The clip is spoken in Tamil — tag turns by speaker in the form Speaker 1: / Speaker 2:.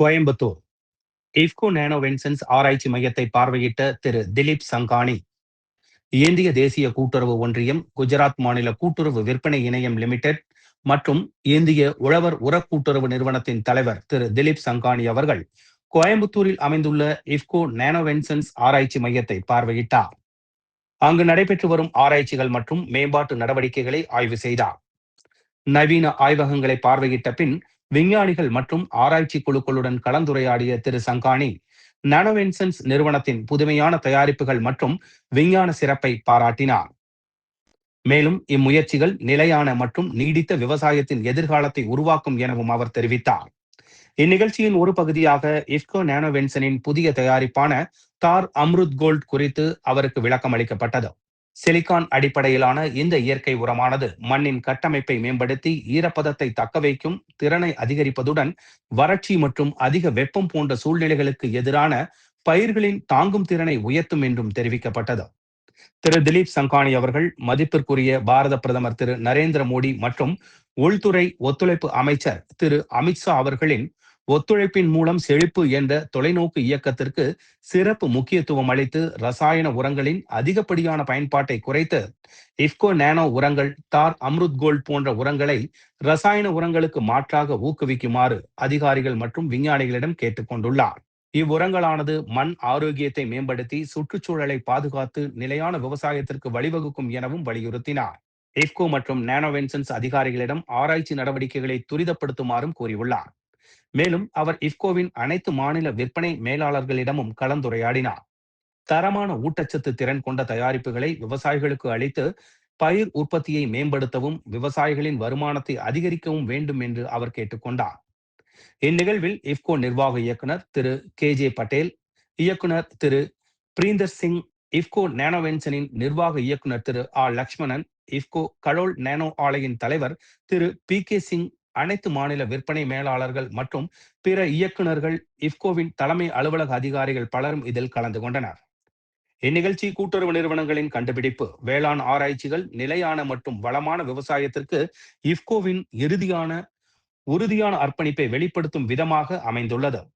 Speaker 1: கோயம்புத்தூர். இஃப்கோ நானோவென்சன்ஸ் ஆராய்ச்சி மையத்தை பார்வையிட்ட திரு திலீப் சங்கானி. இந்திய தேசிய கூட்டுறவு ஒன்றியம் குஜராத் மாநில கூட்டுறவு விற்பனை இணையம் லிமிடெட் மற்றும் இந்திய உழவர் உர கூட்டுறவு நிறுவனத்தின் தலைவர் திரு திலீப் சங்கானி அவர்கள் கோயம்புத்தூரில் அமைந்துள்ள இஃப்கோ நேனோவென்சன்ஸ் ஆராய்ச்சி மையத்தை பார்வையிட்டார். அங்கு நடைபெற்று வரும் ஆராய்ச்சிகள் மற்றும் மேம்பாட்டு நடவடிக்கைகளை ஆய்வு செய்தார். நவீன ஆய்வகங்களை பார்வையிட்ட பின் விஞ்ஞானிகள் மற்றும் ஆராய்ச்சி குழுக்களுடன் கலந்துரையாடிய திரு சங்கானி நானோவென்சன்ஸ் நிறுவனத்தின் புதுமையான தயாரிப்புகள் மற்றும் விஞ்ஞான சிறப்பை பாராட்டினார். மேலும் இம்முயற்சிகள் நிலையான மற்றும் நீடித்த விவசாயத்தின் எதிர்காலத்தை உருவாக்கும் எனவும் அவர் தெரிவித்தார். இந்நிகழ்ச்சியின் ஒரு பகுதியாக இஃப்கோ நானோவென்சனின் புதிய தயாரிப்பான தார் அம்ருத் கோல்ட் குறித்து அவருக்கு விளக்கம் அளிக்கப்பட்டது சிலிகான் அடிப்படையிலான இந்த இயற்கை உரமானது மண்ணின் கட்டமைப்பை மேம்படுத்தி ஈரப்பதத்தை தக்க வைக்கும் திறனை அதிகரிப்பதுடன் வறட்சி மற்றும் அதிக வெப்பம் போன்ற சூழ்நிலைகளுக்கு எதிரான பயிர்களின் தாங்கும் திறனை உயர்த்தும் என்றும் தெரிவிக்கப்பட்டது. திரு. திலீப் சங்கானி அவர்கள் மதிப்பிற்குரிய பாரத பிரதமர் திரு. நரேந்திர மோடி மற்றும் உள்துறை ஒத்துழைப்பு அமைச்சர் திரு. அமித்ஷா அவர்களின் ஒத்துழைப்பின் மூலம் செழிப்பு என்ற தொலைநோக்கு இயக்கத்திற்கு சிறப்பு முக்கியத்துவம் அளித்து ரசாயன உரங்களின் அதிகப்படியான பயன்பாட்டை குறைத்து இஃப்கோ நானோ உரங்கள் தார் அம்ருத் கோல்ட் போன்ற உரங்களை ரசாயன உரங்களுக்கு மாற்றாக ஊக்குவிக்குமாறு அதிகாரிகள் மற்றும் விஞ்ஞானிகளிடம் கேட்டுக்கொண்டுள்ளார். இவ்வுரங்களானது மண் ஆரோக்கியத்தை மேம்படுத்தி சுற்றுச்சூழலை பாதுகாத்து நிலையான விவசாயத்திற்கு வழிவகுக்கும் எனவும் வலியுறுத்தினார். இஃப்கோ மற்றும் நானோவென்சன்ஸ் அதிகாரிகளிடம் ஆராய்ச்சி நடவடிக்கைகளை துரிதப்படுத்துமாறும் கூறியுள்ளார். மேலும் அவர் இஃப்கோவின் அனைத்து மாநில விற்பனை மேலாளர்களிடமும் கலந்துரையாடினார். தரமான ஊட்டச்சத்து திறன் கொண்ட தயாரிப்புகளை விவசாயிகளுக்கு அளித்து பயிர் உற்பத்தியை மேம்படுத்தவும் விவசாயிகளின் வருமானத்தை அதிகரிக்கவும் வேண்டும் என்று அவர் கேட்டுக்கொண்டார். இந்நிகழ்வில் இஃப்கோ நிர்வாக இயக்குனர் திரு கே. ஜே. பட்டேல் இயக்குனர் திரு பிரீந்தர் சிங் இஃப்கோ நேனோவென்சனின் நிர்வாக இயக்குனர் திரு ஆர். லக்ஷ்மணன் இஃப்கோ கடோல் நேனோ ஆலையின் தலைவர் திரு பி. கே. சிங் அனைத்து மாநில விற்பனை மேலாளர்கள் மற்றும் பிற இயக்குநர்கள் இஃப்கோவின் தலைமை அலுவலக அதிகாரிகள் பலரும் இதில் கலந்து கொண்டனர். இந்நிகழ்ச்சி கூட்டுறவு நிறுவனங்களின் கண்டுபிடிப்பு வேளாண் ஆராய்ச்சிகள் நிலையான மற்றும் வளமான விவசாயத்திற்கு இஃப்கோவின் இறுதியான உறுதியான அர்ப்பணிப்பை வெளிப்படுத்தும் விதமாக அமைந்துள்ளது.